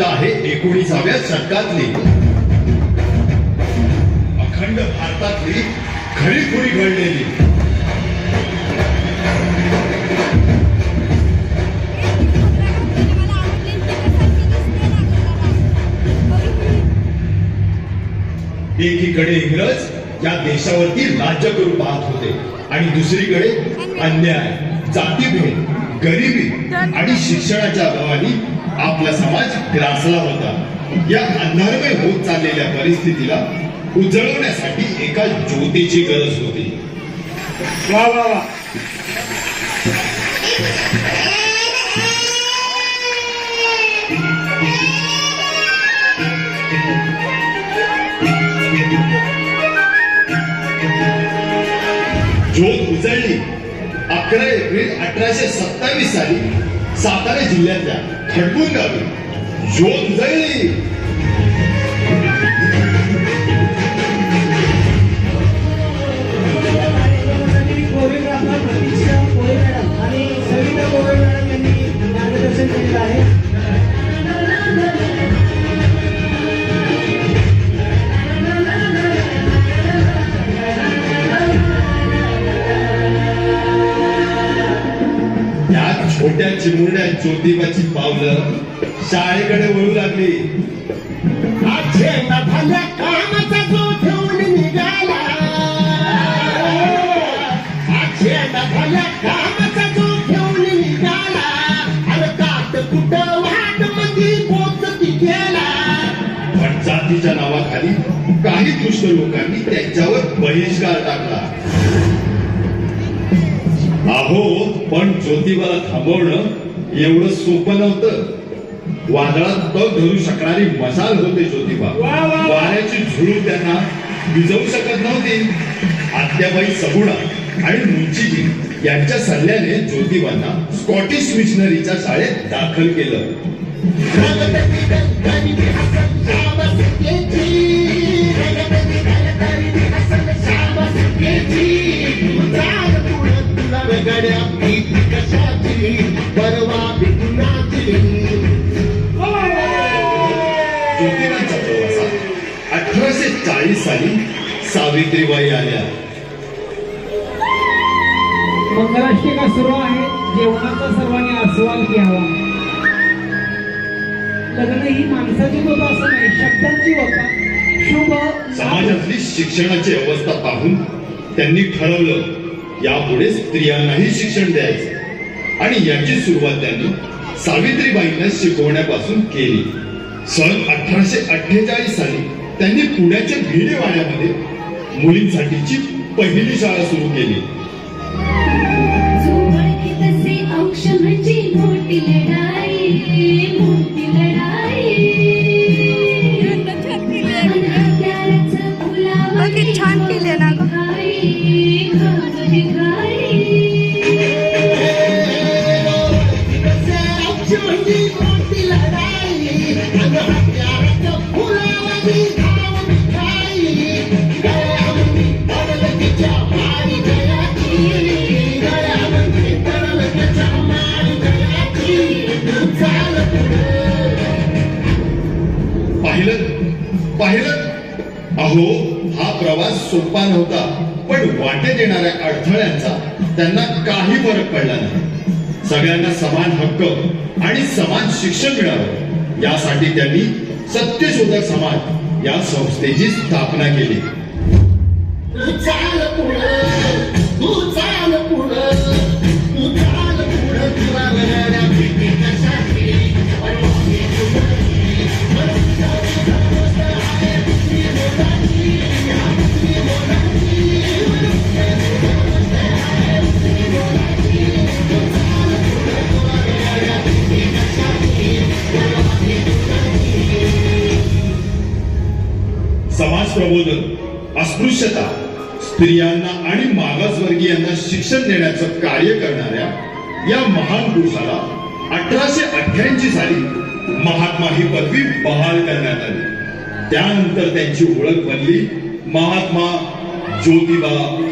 गोष्ट आहे एकोणीसाव्या शतकातली. अखंड भारतातली खरी खुरी घडलेली. एकीकडे इंग्रज या देशावरती राज्य करू पाहत होते आणि दुसरीकडे अन्याय जातीभेद गरिबी आणि शिक्षणाच्या अभावाने आपला समाज ग्रासला होता. या अंधारमय होत चाललेल्या परिस्थितीला उजळवण्यासाठी एका ज्योतीची गरज होती. वा वा वा. ज्योत उजळली. अकरा एप्रिल अठराशे सत्तावीस साली सातारा जिल्ह्यातल्या खडपूर गावी ज्योत उजळली या छोट्या चिमुरड्या ज्योतिबाची पावलं. शाळेकडे वळू लागली. कामाचा जो ठेवून निघाला. कामाचा जो ठेवून निघाला. अरे काट कुठं वाटमध्ये पोचती गेला जातीच्या नावाखाली काही दुष्ट लोकांनी त्यांच्यावर बहिष्कार टाकला. अहो पण ज्योतिबाला थांबवणं एवढं सोपं नव्हतं. वादळात तग धरू शकणारी मशाल होते ज्योतिबा. वाऱ्याची झुळूक त्यांना विजवू शकत नव्हती. आत्याबाई सबुडा आणि मुंशीजी यांच्या सल्ल्याने ज्योतिबांना स्कॉटिश मिशनरीच्या शाळेत दाखल केलं. अठराशे चाळीस साली सावित्रीबाई आल्या. मंगलाष्टिका सुरू आहे? जेवणाचा सर्वांनी आस्वाद घ्यावा. लग्न ही माणसाची होतं असं नाही शब्दांची होता. शुभ समाजातली शिक्षणाची अवस्था पाहून त्यांनी ठरवलं यापुढे स्त्रियांनाही शिक्षण द्यायचं. आणि याची सुरुवात त्यांनी सावित्रीबाईंना शिकवण्यापासून केली. सन अठराशे अठ्ठेचाळीस साली त्यांनी पुण्याच्या भिडेवाड्यामध्ये मुलींसाठीची पहिली शाळा सुरू केली. जोवळके तसे अंश म्हणजे मोठी पाहिलं पाहिलं. अहो हा प्रवास सोपा नव्हता पण वाटेत येणाऱ्या अडथळ्यांचा त्यांना काही फरक पडला नाही. सगळ्यांना समान हक्क आणि समान शिक्षण मिळावं. यासाठी त्यांनी सत्यशोधक समाज या संस्थेची स्थापना केली. समाज प्रबोधन अस्पृश्यता स्त्रियांना आणि मागासवर्गीयांना शिक्षण देण्याचं कार्य करणाऱ्या या महान पुरुषाला अठराशे अठ्ठ्याऐंशी साली महात्मा ही पदवी बहाल करण्यात आली. त्यानंतर त्यांची ओळख बनली महात्मा ज्योतिबा